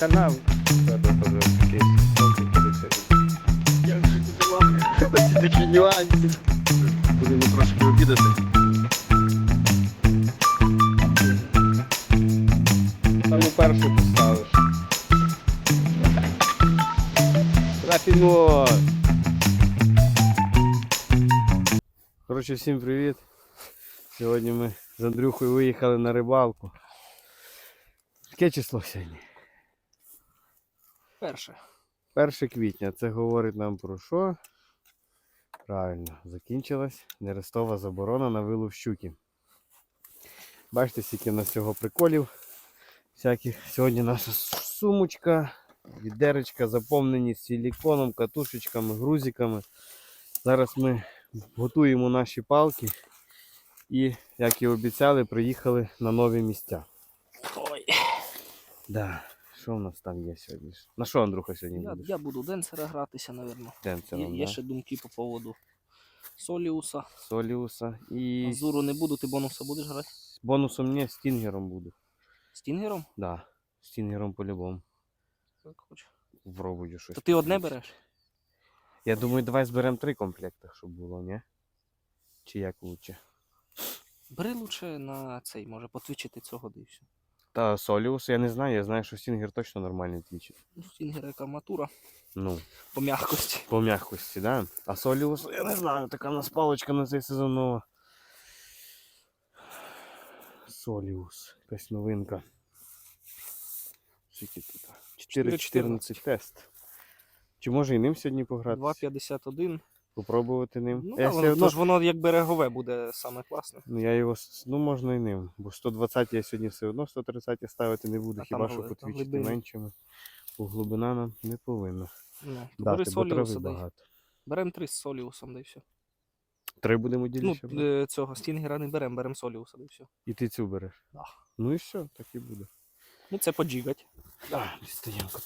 похуй менти, любые канали. Як же ти такі нюанси. Будемо трошки обідати. Саму першу поставиш. Рафіно. Коротше, всім привіт. Сьогодні ми з Андрюхою виїхали на рибалку. Яке число сьогодні? Перше. 1 квітня. Це говорить нам про що? Правильно, закінчилась нерестова заборона на вилов щуки. Бачите, скільки в нас цього приколів. Всяких. Сьогодні наша сумочка, відеречка заповнені силіконом, катушечками, грузиками. Зараз ми готуємо наші палки і, як і обіцяли, приїхали на нові місця. Ой. Да. Що в нас там є сьогодні? На що, Андрюха, сьогодні Я, будеш? я буду денсера гратися, напевно. Є, Денцером, є да? ще думки по поводу Соліуса. Соліуса і Азуру не буду, ти бонуса будеш грати? бонусом ні, стінгером буду. Стінгером? Так. Да, стінгером по-любому. Як хочеш. Вробую щось. То ти одне береш? Я думаю, давай зберемо три комплекти, щоб було, ні? Чи як лучше? Бери лучше на цей, може, потвічити цього все. Та Соліус, я не знаю, я знаю, що стінгер точно нормально твічить. Ну, стінгер яка матура Ну, по м'якості. по м'якості, да? А Соліус, я не знаю, така в нас паличка на цей сезон нова. Соліус, якась новинка. Скільки тут? 4.14 тест. Чи може і ним сьогодні пограти? 2,51. Попробувати ним. Ну, я воно, одно, тож воно як берегове буде саме класне. ну я його, ну можна і ним. Бо 120 я сьогодні все одно 130 ставити не буду, А хіба там що потвічити меншими. Бо глибина нам не повинна. Ну, то Дати, бери бо Соліуса трави багато. Беремо три з Соліусом, да і все. Три будемо Ну, діліше. брати? е, цього стінгера не беремо, беремо Соліуса, да і все. І ти цю береш. Да. Ну і все, так і буде. Ну, це поджигать. Да,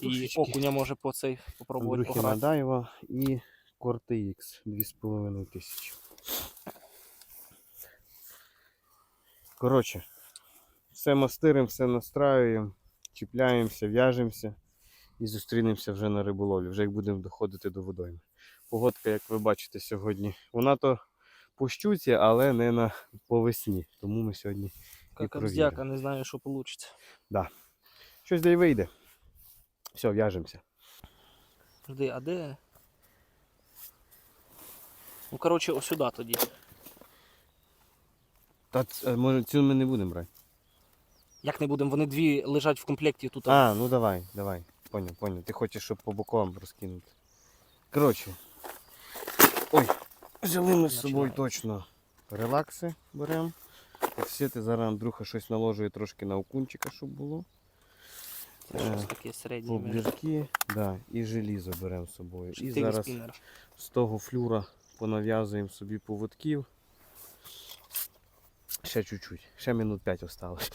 І окуня може по цей попробувати пограти. Надаєва і Корти X 2,5 тисячі. Коротше, все мастиримо, все настраюємо, чіпляємося, в'яжемося і зустрінемося вже на риболовлі, вже як будемо доходити до водойми. Погодка, як ви бачите сьогодні, вона то по щуці, але не на по весні. Тому ми сьогодні Як не знаю, що вийде. щось де й вийде. Все, в'яжемося. А де? Ну, коротше, ось сюди тоді. Та е, може цю ми не будемо брати. Як не будемо, вони дві лежать в комплекті тут. А, ну давай, давай. Поняв, поняв. Ти хочеш, щоб по бокам розкинути. Коротше. Ой, взяли ми з собою точно релакси беремо. Фіксити. Зараз Андрюха щось наложує трошки на окунчика, щоб було. Це щось таке середнє. між- да, і желізо беремо з собою. І Чотири зараз спіннера. з того флюра понав'язуємо собі поводків. Ще чуть-чуть, ще минут 5 осталось.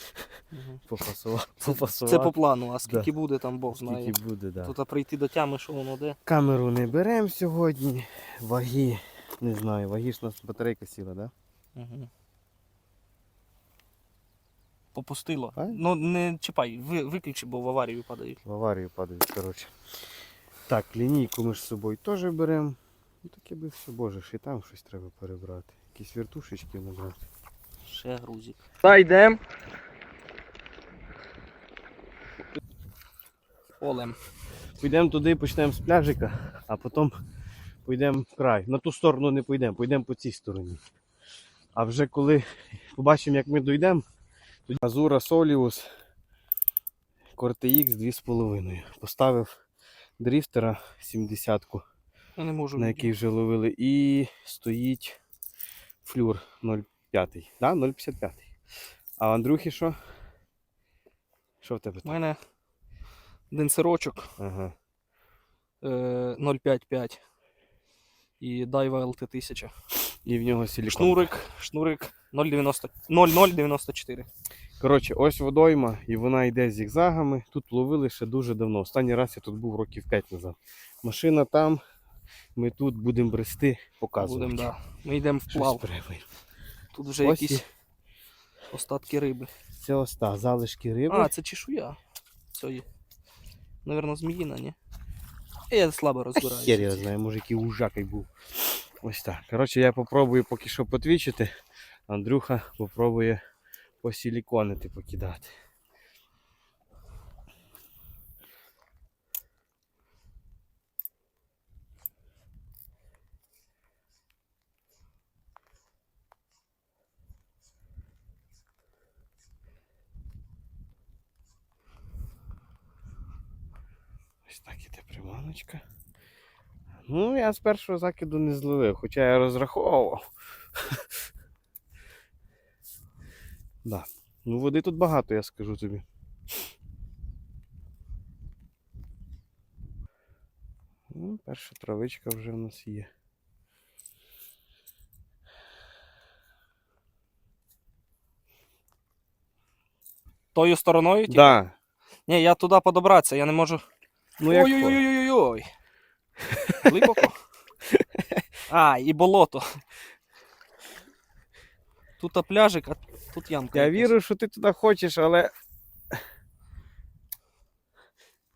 Мгм. Попасувати. Це по плану, а скільки буде там Бог знає. Скільки буде, да. Тут прийти до тями, що воно де. Камеру не беремо сьогодні. Ваги, не знаю, ваги ж у нас батарейка сіла, да? Угу. Попустило. А? Ну не чіпай, ви, виключи, бо в аварію падають. В аварію падають, коротше. Так, лінійку ми ж з собою теж беремо. Ну таке би все, боже, ж і там щось треба перебрати. Якісь вертушечки набрати. Ще грузик. Та йдемо. Олем. Підемо туди, почнемо з пляжика, а потім поїдемо в край. На ту сторону не поїдемо, поїдемо по цій стороні. А вже коли побачимо, як ми дійдемо, тоді Азура Соліус Корте Х 2,5. Поставив дріфтера 70-ку, Я не можу. на який вже ловили, і стоїть флюр 0,5. Да? 0,55. А в Андрюхі що? Що в тебе У мене денсерочок Ага. е, 0,55 і Daiwa LT 1000. І в нього силікон. Шнурик, шнурик 0,90 0,094. Коротше, ось водойма, і вона йде зігзагами. Тут ловили ще дуже давно. Останній раз я тут був років 5 назад. Машина там, ми тут будемо брести, показувати. Будем, да. Ми йдемо вплав. Тут вже Ось якісь і- остатки риби. Це ось та, залишки риби. А, це чешуя. цієї. Навірно, зміїна, ні? Я слабо розбираюся. Хер я знаю, може який ужакий був. Ось так. Коротше, я попробую поки що потвічити. Андрюха попробує посіліконити покидати. Ось так іде приманочка. Ну, я з першого закиду не зловив, хоча я розраховував. да. Ну, води тут багато, я скажу тобі. Ну, перша травичка вже в нас є. Тою стороною? типу? Да. Ні, я туди подобратися, я не можу. Ну, як то? Ой-ой-ой-ой-ой. Глибоко. А, і болото. Тут а пляжик, а тут ямка. Я вірю, що ти туди хочеш, але.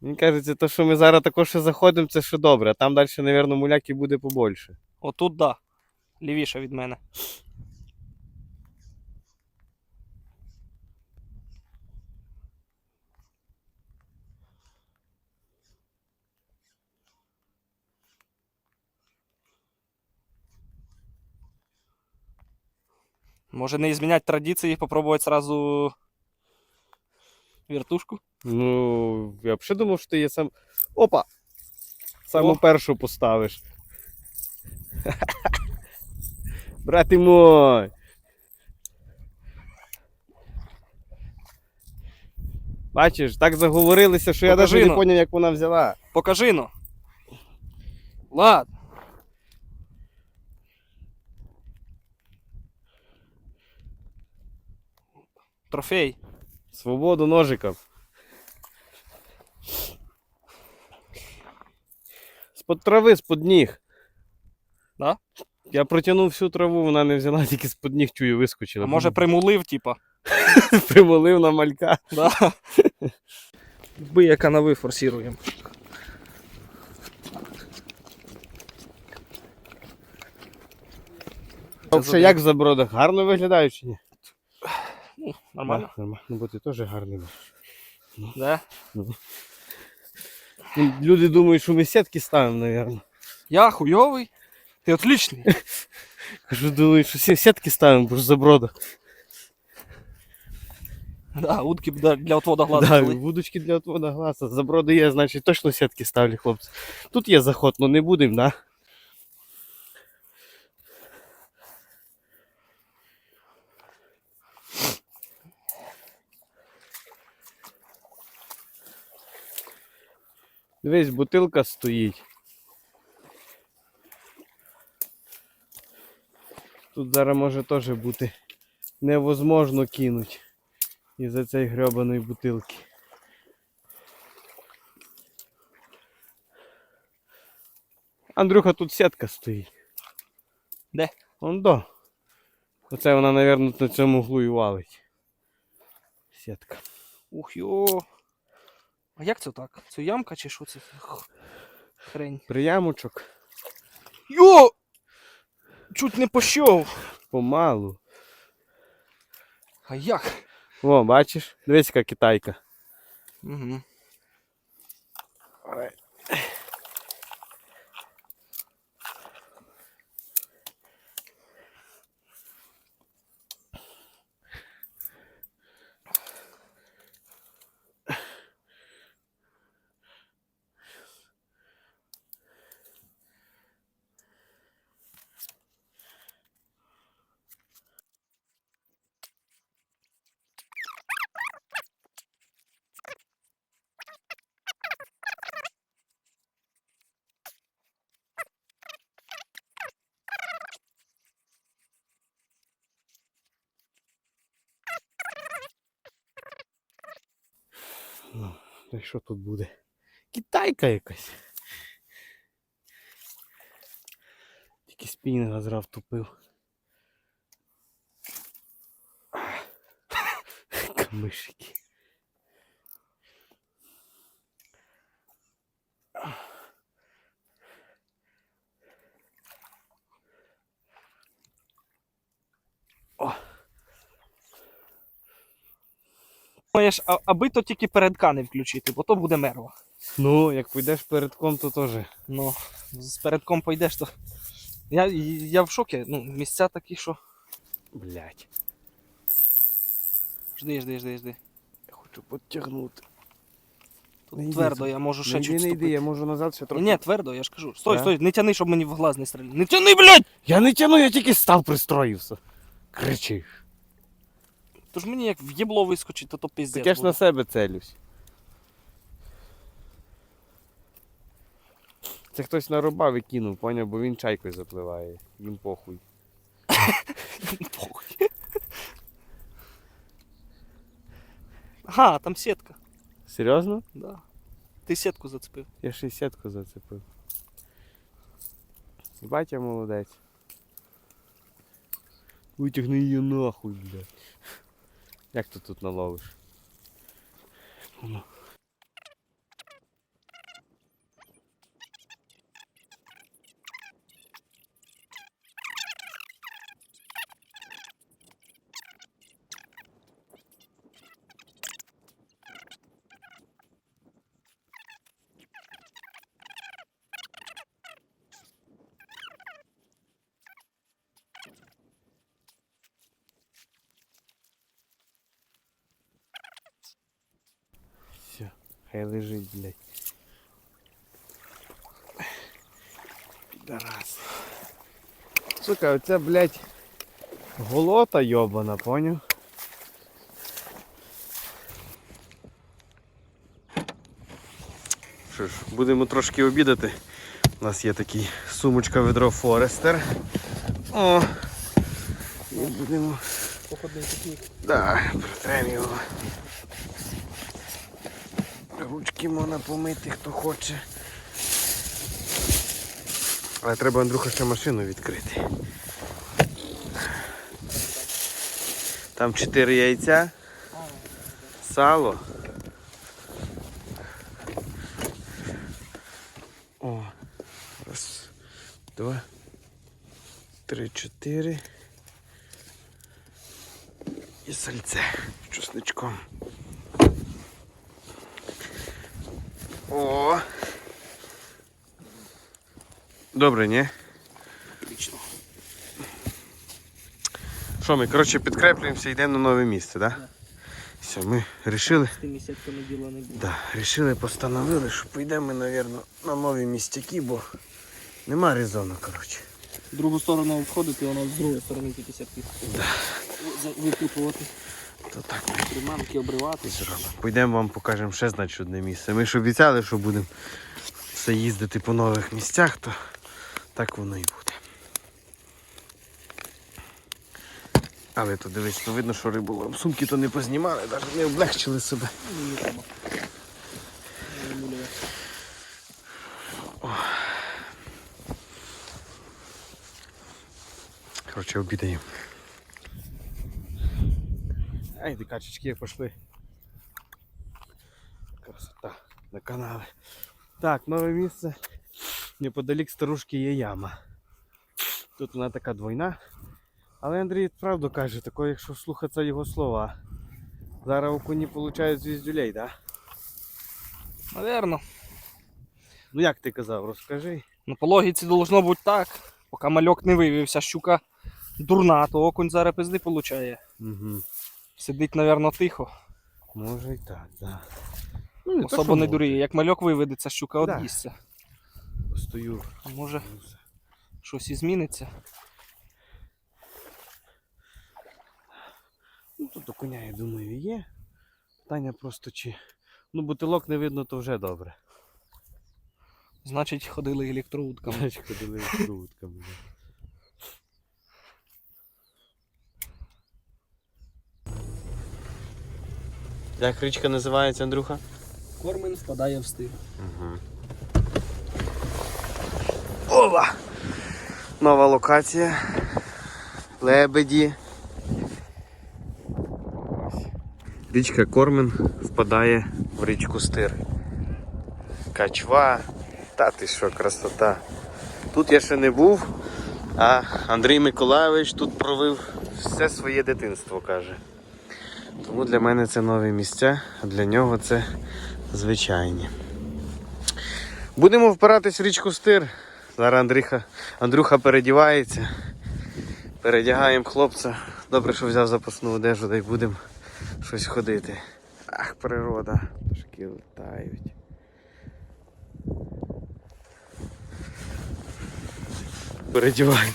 Мені кажеться, то, що ми зараз також ще заходимо, це ще добре, а там далі, мабуть, муляки буде побольше. Отут, да. Лівіше від мене. Може не зміняти традиції, попробувати сразу вертушку? Ну, я взагалі думав, що ти є сам. Опа! Саму О. першу поставиш. Брати мой! Бачиш, так заговорилися, що я Покажи навіть не ну. зрозумів, як вона взяла. Покажи ну. Ладно. Трофей. Свободу ножиком. З-под трави, з-под ніг. Да? Я протягнув всю траву, вона не взяла, тільки з-под ніг чую вискочила. А може примулив, типа. примолив на малька. Да. Би яка на форсируємо. Взагалі, як в забродах? Гарно виглядає чи ні? Ну, нормально. Да, нормально. Ну, бо ти теж гарний. був. Да. Ну, Люди думають, що ми сітки ставимо, мабуть. Я хуйовий. Ти отличний. Кажу, думають, що сі- сітки ставимо, бо ж в забродах. Да, утки для, для отвода глазу. Да, були. вудочки для отвода глаза. Заброди є, значить точно сітки ставлять хлопці. Тут є заход, але не будемо, да? Дивись, бутилка стоїть. Тут зараз може теж бути невозможно кинуть із-за цієї гребаної бутилки. Андрюха, тут сітка стоїть. Де? Вон до. Оце вона, мабуть, на цьому углу і валить. Сітка. Ух йо. А як це так? Це ямка чи що це? Хрень. Приямочок. Йо! Чуть не пощов. Помалу. А як? О, бачиш? Дивись, яка китайка. Угу. Ну, й що тут буде? Китайка якась. Тільки спінінга зра втупив. Камишики. Думаєш, а, аби то тільки передка не включити, бо то буде мерва. Ну, як підеш передком, то теж. Ну, з передком пойдеш, то. Я, я в шокі. Ну, місця такі, що. Блять. Жди, жди, жди, жди. Я хочу підтягнути. Тут Не твердо, сюди. я можу ще Не чуть не йди, я можу назад ще трохи. Ні, твердо, я ж кажу. Стой, Да? стой, не тяни, щоб мені в глаз не стріляли. Не тяни, блядь! Я не тяну, я тільки став пристроївся. Кричиш. Тож мені як в єбло вискочить, то то пиздець. Так я ж буде. на себе целюсь. Це хтось нарубав і кинув, поняв, бо він чайкою запливає. Їм похуй. Похуй. Ага, там сітка. Серйозно? Да. Ти сітку зацепив. Я 60 зацепив. Батя молодець. Витягни її нахуй, блядь. Як ти тут наловиш? Ну. Все, хай лежить, блядь. Підарас. Сука, оця, блядь, голота йобана, поняв? Що ж, будемо трошки обідати. У нас є такий сумочка ведро Форестер. О! І будемо. Походний пікнік. Да, протрем його. Ручки можна помити, хто хоче. Але треба Андрюха ще машину відкрити. Там чотири яйця, сало. О, раз, два, три, чотири. І сальце з чесничком. О! Добре, ні? Отлично. Що ми, коротше, підкреплюємося, йдемо на нове місце, так? Да? Все, ми вирішили. З тими сітками діла не буде. Да, рішили, постановили, що поїдемо ми, мабуть, на нові містяки, бо нема резону, коротше. В другу сторону обходити, воно з другої сторони тільки сітки. Да. Випутувати, То так приманки обривати. Пойдемо вам покажемо ще значить одне місце. Ми ж обіцяли, що будемо все їздити по нових місцях, то так воно і буде. Але то дивись, то видно, що рибу сумки то не познімали, навіть не облегчили себе. Коротше, обідаємо. Ай, ді качечки пішли. Красота на каналі. Так, нове місце. Неподалік старушки є яма. Тут вона така двойна. Але Андрій правду каже, тако, якщо слухатися його слова. Зараз окуні получають звіздюлей, так? Да? Наверно. Ну як ти казав, розкажи. Ну, по логіці должно бути так. Поки мальок не вивівся, щука дурна, то окунь зараз пизди получає. Угу. Сидить, напевно, тихо. Може і так, так. Ну, то, Особо що не дуріє. Як мальок виведеться, щука Да. од'їсться. Постою. А Може ну, щось і зміниться. Ну тут у коня, я думаю, є. Питання просто чи. Ну, бутилок не видно, то вже добре. Значить, ходили електроутками. Значить, ходили крутками. Як річка називається, Андрюха? Кормин впадає в стиль. Угу. Ова! Нова локація. Лебеді. Річка Кормен впадає в річку Стир. Качва. Та ти що, красота. Тут я ще не був, а Андрій Миколайович тут провів все своє дитинство, каже. Тому для мене це нові місця, а для нього це звичайні. Будемо впиратись в річку Стир. Зараз Андріха, Андрюха передівається. Передягаємо хлопця. Добре, що взяв запасну одежу, дай будемо щось ходити. Ах, природа. Пташки летають. Передівай.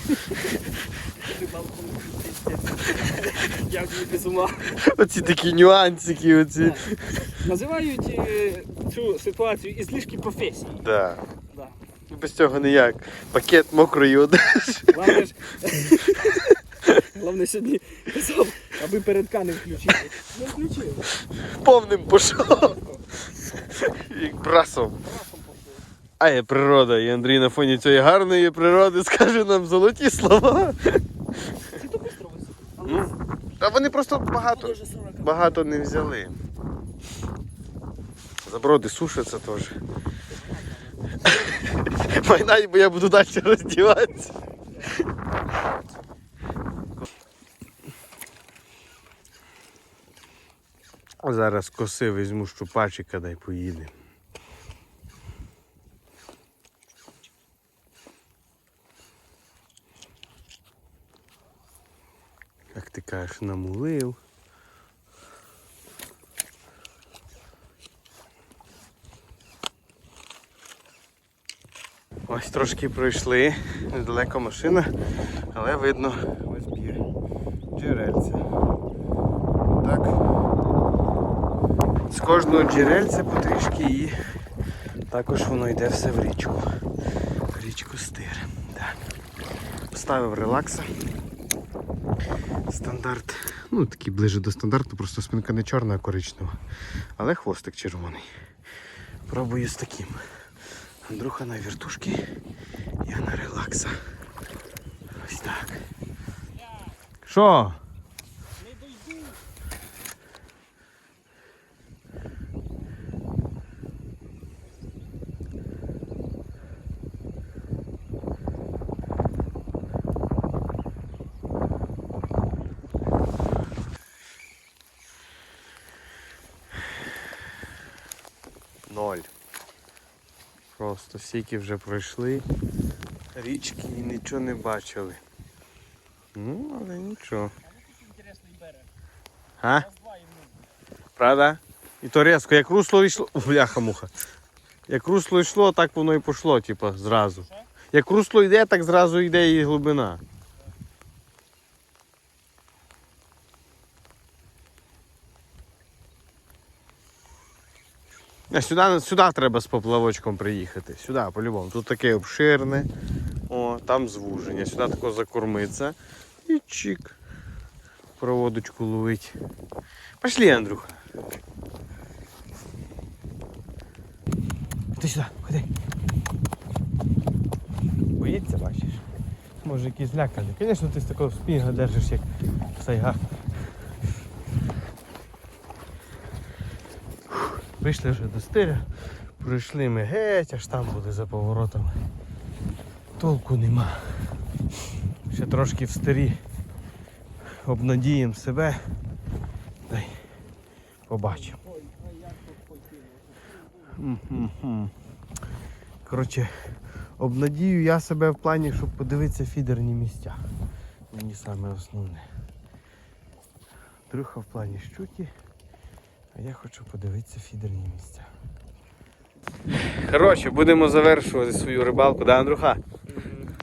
Як без ума. Оці такі нюансики, оці. Називають е, цю ситуацію ізлишки професії. Да. Да. Без цього ніяк. Пакет мокрої одежі. Головне, ж... Головне сьогодні казав, аби передка не включити. Не включив. Повним пішов. Як брасом. А є природа, і Андрій на фоні цієї гарної природи скаже нам золоті слова. Це то бистро висить. Ну, Та вони просто багато, багато не взяли. Заброди сушаться теж. Майнай, бо я буду далі роздіватися. Зараз коси візьму щупачика, дай поїде. Ти кажеш, намулив. Ось трошки пройшли, недалеко машина, але видно ось б'є джерельце. Так. З кожного джерельця потрішки і також воно йде все в річку. Річку стир. Так. Поставив релакса. Стандарт. Ну, такий ближе до стандарту, просто спинка не чорна, а коричнева. Але хвостик червоний. Пробую з таким. Андрюха на вертушки, я на релакса. Ось так. Що? Просто стільки вже пройшли річки і нічого не бачили. Ну, але нічого. А? Правда? І то різко, як русло йшло. О, Бляха-муха. Як русло йшло, так воно і пішло, типу, зразу. Як русло йде, так зразу йде і глибина. А сюди, сюди треба з поплавочком приїхати. Сюди, по-любому. Тут таке обширне. О, там звуження. Сюди тако закормиться. І чик. Проводочку ловить. Пошли, Андрюха. Ти сюди, ходи. Боїться, бачиш? Може якийсь зляканий. Звісно, ти з такого спіга держиш, як сайга. Вийшли вже до стиля, пройшли ми геть, аж там були за поворотами. Толку нема. Ще трошки в стирі обнадіємо себе. Дай побачимо. Коротше, обнадію я себе в плані, щоб подивитися фідерні місця. Мені саме основне. Друга в плані а я хочу подивитися фідерні місця. Коротше, будемо завершувати свою рибалку, да, Андрюха?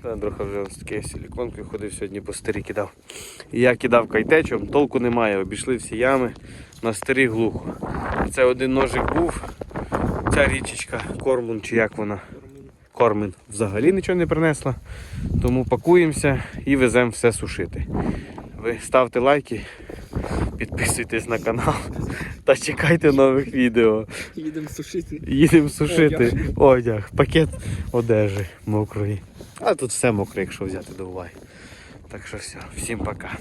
Та Андрюха вже з такою силіконкою ходив сьогодні по старі кидав. І я кидав кайтечом, толку немає, обійшли всі ями, на старі глухо. Це один ножик був, ця річечка, Кормун чи як вона. Кормин взагалі нічого не принесла. Тому пакуємося і веземо все сушити. Ви ставте лайки, підписуйтесь на канал та чекайте нових відео. Їдемо сушити. Їдемо сушити одяг, пакет одежі мокрої. А тут все мокре, якщо взяти до уваги. Так що все, всім пока.